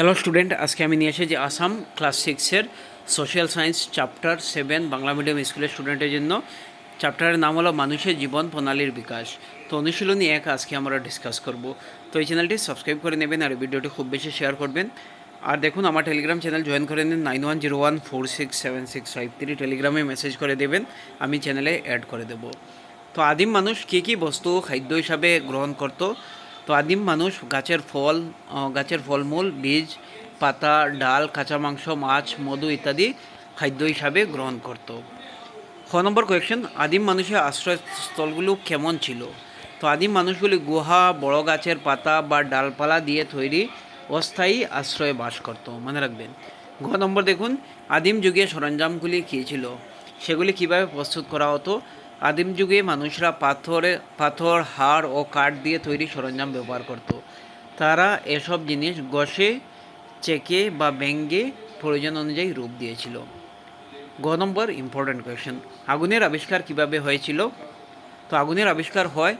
Hello student আজকে আমি নিয়ে এসেছি আসাম ক্লাস সিক্সের social science chapter seven Bangla medium স্কুলের স্টুডেন্টের জন্য। চ্যাপ্টারের নাম হলো মানুষের জীবন প্রণালীর বিকাশ। তো অনুশীলনী এক আজকে আমরা ডিসকাস করব। তো এই চ্যানেলটি সাবস্ক্রাইব করে নেবেন আর ভিডিওটি খুব বেশি শেয়ার করবেন। আর দেখুন, আমার টেলিগ্রাম চ্যানেল জয়েন করে নিন nine one zero one four six seven six five three টেলিগ্রামে মেসেজ করে দেবেন, আমি চ্যানেলে অ্যাড করে দেব। তো আদিম মানুষ কী কী বস্তু খাদ্য হিসাবে গ্রহণ করতো? তো আদিম মানুষ, গাছের ফল গাছের ফলমূল, বীজ, পাতা, ডাল, কাঁচা মাংস, মাছ, মধু ইত্যাদি খাদ্য হিসাবে গ্রহণ করত। খ নম্বর কোয়েকশন আদিম মানুষের আশ্রয়স্থলগুলো কেমন ছিল? তো আদিম মানুষগুলি গুহা, বড় গাছের পাতা বা ডালপালা দিয়ে তৈরি অস্থায়ী আশ্রয়ে বাস করত। মনে রাখবেন। ঘ নম্বর দেখুন, আদিম যুগে সরঞ্জামগুলি কী ছিল? সেগুলি কীভাবে প্রস্তুত করা হতো? আদিম যুগে মানুষরা পাথরে, পাথর, হাড় ও কাঠ দিয়ে তৈরি সরঞ্জাম ব্যবহার করত। তারা এসব জিনিস গসে চেকে বা ব্যঙ্গে প্রয়োজন অনুযায়ী রূপ দিয়েছিল। গ নম্বর ইম্পর্ট্যান্ট কোয়েশ্চেন আগুনের আবিষ্কার কীভাবে হয়েছিল? তো আগুনের আবিষ্কার হয়,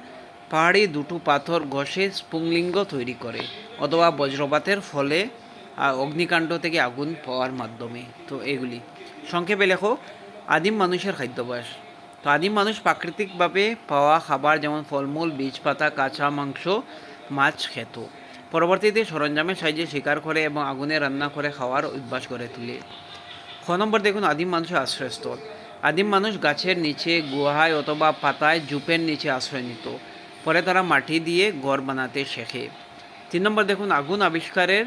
পাহাড়ি দুটো পাথর ঘষে স্পুংলিঙ্গ তৈরি করে অথবা বজ্রপাতের ফলে অগ্নিকাণ্ড থেকে আগুন পাওয়ার মাধ্যমে। তো এগুলি। সংক্ষেপে লেখো, আদিম মানুষের খাদ্যাভ্যাস। তো আদিম মানুষ প্রাকৃতিকভাবে পাওয়া খাবার যেমন ফলমূল বীজ পাতা কাঁচা মাংস, মাছ খেত পরবর্তীতে সরঞ্জামের সাহায্যে শিকার করে এবং আগুনে রান্না করে খাওয়ার অভ্যাস করে তুলে। খ নম্বর দেখুন, আদিম মানুষের আশ্রয়স্থল। আদিম মানুষ গাছের নিচে, গুহায় অথবা পাতায় জুপের নিচে আশ্রয় নিত। পরে তারা মাটি দিয়ে ঘর বানাতে শেখে। তিন নম্বর দেখুন, আগুন আবিষ্কারের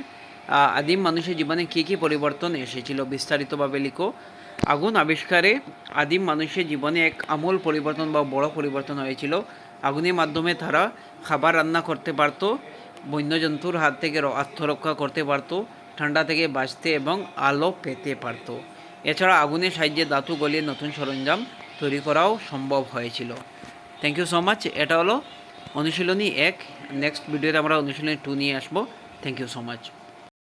আদিম মানুষের জীবনে কী কী পরিবর্তন এসেছিল বিস্তারিতভাবে লিখো। আগুন আবিষ্কারে আদিম মানুষের জীবনে এক আমূল পরিবর্তন বা বড় পরিবর্তন হয়েছিল। আগুনের মাধ্যমে তারা খাবার রান্না করতে পারতো, বন্যজন্তুর হাত থেকে আত্মরক্ষা করতে পারতো, ঠান্ডা থেকে বাঁচতে এবং আলো পেতে পারতো। এছাড়া আগুনের সাহায্যে ধাতু গলিয়ে নতুন সরঞ্জাম তৈরি করাও সম্ভব হয়েছিল। থ্যাংক ইউ সো মাচ এটা হলো অনুশীলনী এক। নেক্সট ভিডিওতে আমরা অনুশীলনী টু নিয়ে আসব। Thank you so much